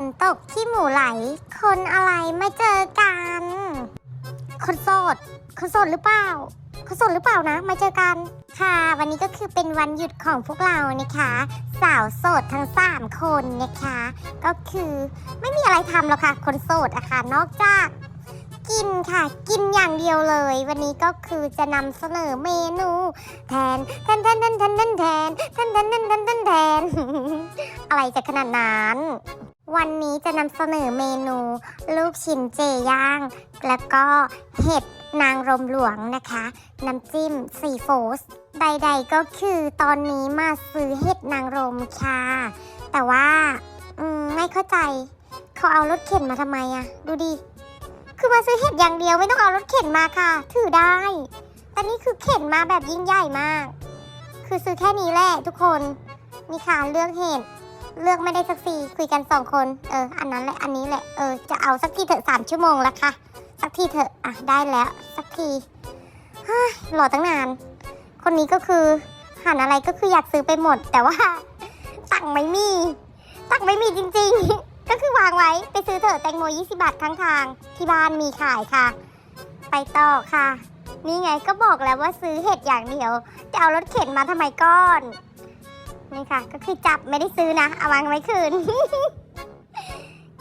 นตกที่หมูไหล คนอะไรไม่เจอกัน คนโสด คนโสดหรือเปล่า คนโสดหรือเปล่านะมาเจอกัน ค่ะ วันนี้ก็คือเป็นวันหยุดของพวกเรานะคะ สาวโสดทั้ง3คนนะคะ ก็คือไม่มีอะไรทำหรอกค่ะ คนโสดอะค่ะ นอกจากกินค่ะ กินอย่างเดียวเลย วันนี้ก็คือจะนำเสนอเมนูแทนแทนแทนแทนแทนแทนแทนแทนแทนแทนแทนอะไรจะขนาดนั้น วันนี้จะนำเสนอเมนู ลูกชิ้นเจย่าง แล้วก็เห็ดนางรมหลวงนะคะ น้ำจิ้มซีฟู้ดใดๆก็คือตอนนี้มาซื้อเห็ดนางรมค่ะ แต่ว่าอมไม่เข้าใจ เขาเอารถเข็นมาทำไมอะดูดิ คือมาซื้อเห็ดอย่างเดียวไม่ต้องเอารถเข็นมาค่ะ ถือได้ แต่นี่คือเข็นมาแบบยิ่งใหญ่มาก คือซื้อแค่นี้แหละทุกคน นี่ค่ะเลือกเห็ด เลือกไม่ได้สักทีคุยกันสองคน เออ อันนั้นแหละ อันนี้แหละ เออ จะเอาสักทีเถอะสามชั่วโมงแล้วค่ะ สักทีเถอะ อะ ได้แล้ว สักทีเฮ้ยรอตั้งนาน คนนี้ก็คือหันอะไรก็คืออยากซื้อไปหมด แต่ว่าตังไม่มี ตังไม่มีจริง ๆ ก็คือวางไว้ไปซื้อเถอะแตงโม 20 บาทข้างทาง ที่บ้านมีขายค่ะ ไปต่อค่ะ นี่ไงก็บอกแล้วว่าซื้อเห็ดอย่างเดียว จะเอารถเข็นมาทำไมก้อน นี่ค่ะ ก็คือจับไม่ได้ซื้อนะเอาวางไว้คืน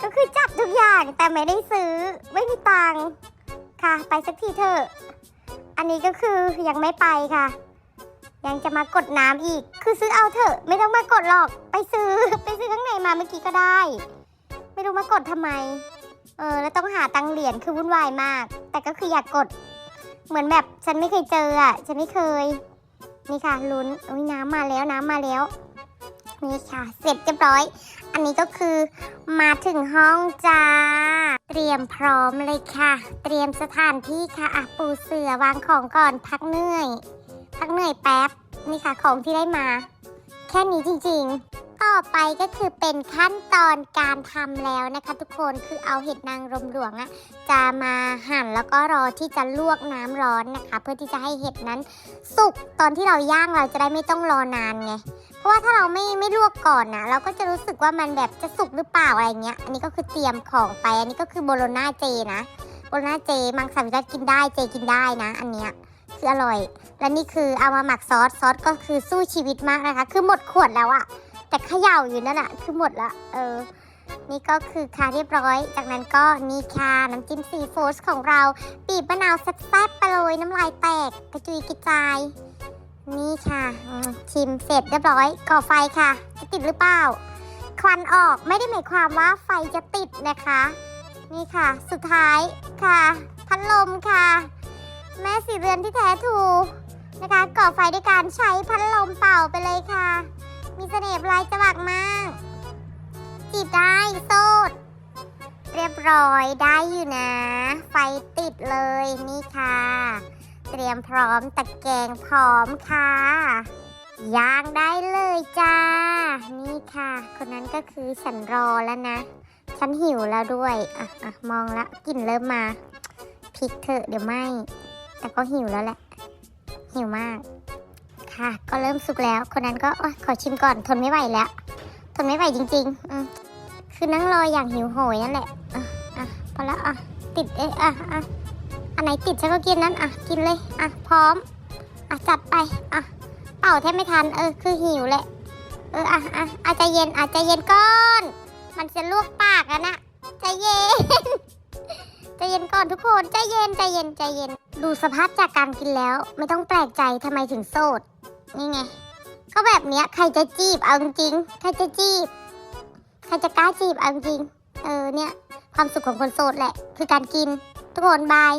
ก็คือจับทุกอย่างแต่ไม่ได้ซื้อไม่มีตังค่ะ ไปสักทีเถอะ อันนี้ก็คือยังไม่ไปค่ะ ยังจะมากดน้ำอีก คือซื้อเอาเถอะ ไม่ต้องมากดหรอก ไปซื้อไปซื้อข้างในมาเมื่อกี้ก็ได้ ไม่รู้มากดทำไม เออ แล้วต้องหาตังเหรียญคือวุ่นวายมาก แต่ก็คืออยากกด เหมือนแบบฉันไม่เคยเจออะฉันไม่เคยนี่ค่ะลุ้นอุ้ยน้ำมาแล้วน้ำมาแล้ว นี่ค่ะ เสร็จเรียบร้อย อันนี้ก็คือมาถึงห้องจ้า เตรียมพร้อมเลยค่ะ เตรียมสถานที่ค่ะอะปูเสือวางของก่อนพักเหนื่อย พักเหนื่อยแป๊บ นี่ค่ะของที่ได้มา แค่นี้จริงๆ ต่อไปก็คือเป็นขั้นตอนการทำแล้วนะคะ ทุกคนคือเอาเห็ดนางรมหลวงอะจะมาหั่นแล้วก็รอที่จะลวกน้ำร้อนนะคะ เพื่อที่จะให้เห็ดนั้นสุกตอนที่เราย่างเราจะได้ไม่ต้องรอนานไงเพราะว่าถ้าเราไม่ไม่ลวกก่อนนะเราก็จะรู้สึกว่ามันแบบจะสุกหรือเปล่าอะไรเงี้ยอันนี้ก็คือเตรียมของไป อันนี้ก็คือโบโลน่าเจนะโบโลน่าเจมังสวิรัตกินได้เจกินได้นะ อันเนี้ยคืออร่อย และนี่คือเอามาหมักซอสซอสก็คือสู้ชีวิตมากนะคะ คือหมดขวดแล้วอะ แต่เขย่าอยู่นั่นอะคือหมดละ เออ นี่ก็คือค่ะเรียบร้อย จากนั้นก็นี่ค่ะน้ำจิ้มซีฟู้ดของเราบีบมะนาวแซ่บๆไปเลยน้ำลายแตกกระจุยกระจาย นี่ค่ะชิมเสร็จเรียบร้อยก่อไฟค่ะ จะติดหรือเปล่า ควันออกไม่ได้หมายความว่าไฟจะติดนะคะ นี่ค่ะ สุดท้ายค่ะ พัดลมค่ะ แม่สีเรือนที่แท้ถูกนะคะก่อไฟด้วยการใช้พัดลมเป่าไปเลยค่ะ มีเสน่ห์ปลายจวักมาก จีบได้โสด เรียบร้อยได้อยู่นะ ไฟติดเลยนี่ค่ะ เตรียมพร้อมตะแกรงพร้อมค่ะย่างได้เลยจ้า นี่ค่ะ คนนั้นก็คือฉันรอแล้วนะ ฉันหิวแล้วด้วย อะอะมองละกลิ่นเริ่มมาพริกเถอะเดี๋ยวไหมแต่ก็หิวแล้วแหละ หิวมาก ค่ะ ก็เริ่มสุกแล้ว คนนั้นก็อขอชิมก่อนทนไม่ไหวแล้ว ทนไม่ไหวจริงๆอืมคือนั่งรออย่างหิวโหยนั่นแหละอะอะพอแล้วอะติดเอ๊ะอะอะอันไหนติดฉันก็กินนั้นอะกินเลยอะพร้อมอะจัดไปอะเป่าแทบไม่ทันเออคือหิวแหละเอออะอะอาจจะเย็นอาจจะเย็นก้อน มันจะลวกปากอะนะใจเย็นใจเย็นก่อนทุกคนใจเย็นใจเย็นใจเย็น ดูสภาพจากการกินแล้ว ไม่ต้องแปลกใจทำไมถึงโสด นี่ไง ก็แบบเนี้ยใครจะจีบเอาจริงใครจะจีบ ใครจะกล้าจีบเอาจริง เออเนี่ย ความสุขของคนโสดแหละ คือการกิน ทุกคนบาย